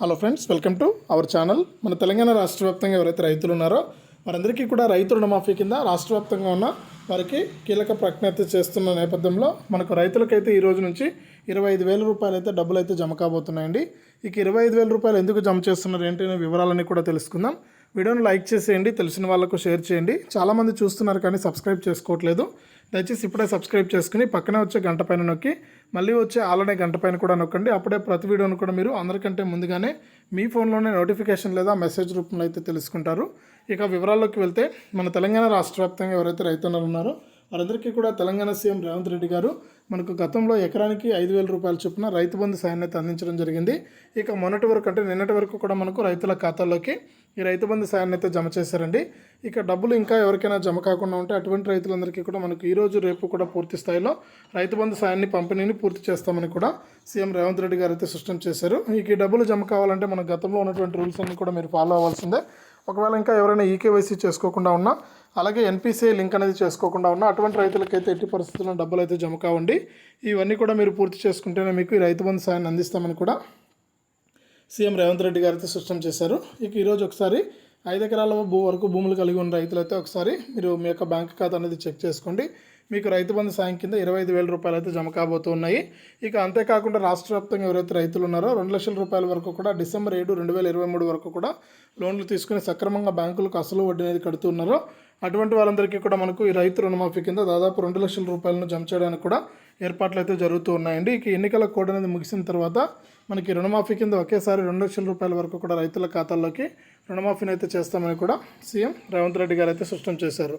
Hello friends welcome to our channel మన తెలంగాణ రాష్ట్ర వ్యాప్తంగా ఎవరైతే రైతులు ఉన్నారో వారందరికీ కూడా రైతు రుణమాఫీ కింద రాష్ట్ర వ్యాప్తంగా ఉన్న వారికి కీలక ప్రకటన అయితే చేస్తున్న నేపథ్యంలో మనకు రైతులకైతే ఈ రోజు నుంచి ఇరవై ఐదు వేల రూపాయలు అయితే డబ్బులు అయితే జమ కాబోతున్నాయండి. ఇక ఇరవై ఐదు వేల రూపాయలు ఎందుకు జమ చేస్తున్నారు ఏంటి అనే వివరాలన్నీ కూడా తెలుసుకుందాం. వీడియోను లైక్ చేసేయండి తెలిసిన వాళ్ళకు షేర్ చేయండి. చాలామంది చూస్తున్నారు కానీ సబ్స్క్రైబ్ చేసుకోవట్లేదు. దయచేసి ఇప్పుడే సబ్స్క్రైబ్ చేసుకుని పక్కనే వచ్చే గంట పైన నొక్కి మళ్ళీ వచ్చే ఆలనే గంట పైన కూడా నొక్కండి. అప్పుడే ప్రతి వీడియోను కూడా మీరు అందరికంటే ముందుగానే మీ ఫోన్లోనే నోటిఫికేషన్ లేదా మెసేజ్ రూపంలో అయితే తెలుసుకుంటారు. ఇక వివరాల్లోకి వెళ్తే మన తెలంగాణ రాష్ట్ర వ్యాప్తంగా ఎవరైతే రైతున్నారు ఉన్నారో వారందరికీ కూడా తెలంగాణ సీఎం రేవంత్ రెడ్డి గారు మనకు గతంలో ఎకరానికి ఐదు వేల రూపాయల చొప్పున రైతు బంధు సాయాన్ని అందించడం జరిగింది. ఇక మొన్నటి వరకు అంటే నిన్నటి వరకు కూడా మనకు రైతుల ఖాతాలోకి ఈ రైతు బంధు సాయాన్ని అయితే జమ చేశారండి. ఇక డబ్బులు ఇంకా ఎవరికైనా జమ కాకుండా ఉంటే అటువంటి రైతులందరికీ కూడా మనకు ఈరోజు రేపు కూడా పూర్తి స్థాయిలో రైతు బంధు సాయాన్ని పంపిణీని పూర్తి చేస్తామని కూడా సీఎం రేవంత్ రెడ్డి గారు అయితే స్పష్టం చేశారు. ఇక ఈ డబ్బులు జమ కావాలంటే మన గతంలో ఉన్నటువంటి రూల్స్ అన్ని కూడా మీరు ఫాలో అవ్వాల్సిందే. ఒకవేళ ఇంకా ఎవరైనా ఈకేవైసీ చేసుకోకుండా ఉన్నా అలాగే ఎన్పిసిఐ లింక్ అనేది చేసుకోకుండా ఉన్నా అటువంటి రైతులకైతే ఎట్టి పరిస్థితుల్లో డబ్బులు అయితే జమ కావండి. ఇవన్నీ కూడా మీరు పూర్తి చేసుకుంటేనే మీకు ఈ రైతు బంధు సాయాన్ని అందిస్తామని కూడా సీఎం రేవంత్ రెడ్డి గారు అయితే స్పష్టం చేశారు. ఇక ఈరోజు ఒకసారి ఐదు ఎకరాల భూ వరకు భూములు కలిగి ఉన్న రైతులైతే ఒకసారి మీరు మీ యొక్క బ్యాంక్ ఖాతా అనేది చెక్ చేసుకోండి. మీకు రైతు బంధు సాయం కింద ఇరవై ఐదు వేల రూపాయలు అయితే జమ కాబోతున్నాయి. ఇక అంతేకాకుండా రాష్ట్ర వ్యాప్తంగా ఎవరైతే రైతులు ఉన్నారో రెండు లక్షల రూపాయల వరకు కూడా డిసెంబర్ ఏడు రెండు వేల ఇరవై మూడు వరకు కూడా లోన్లు తీసుకుని సక్రమంగా బ్యాంకులకు అసలు వడ్డీ అనేది కడుతున్నారో అటువంటి వాళ్ళందరికీ కూడా మనకు ఈ రైతు రుణమాఫీ కింద దాదాపు రెండు లక్షల రూపాయలను జమ చేయడానికి కూడా ఏర్పాట్లు అయితే జరుగుతూ ఉన్నాయండి. ఇక ఎన్నికల కోడ్ అనేది ముగిసిన తర్వాత మనకి రుణమాఫీ కింద ఒకేసారి రెండు లక్షల రూపాయల వరకు కూడా రైతుల ఖాతాల్లోకి రుణమాఫీని అయితే చేస్తామని కూడా సీఎం రేవంత్ రెడ్డి గారు అయితే స్పష్టం చేశారు.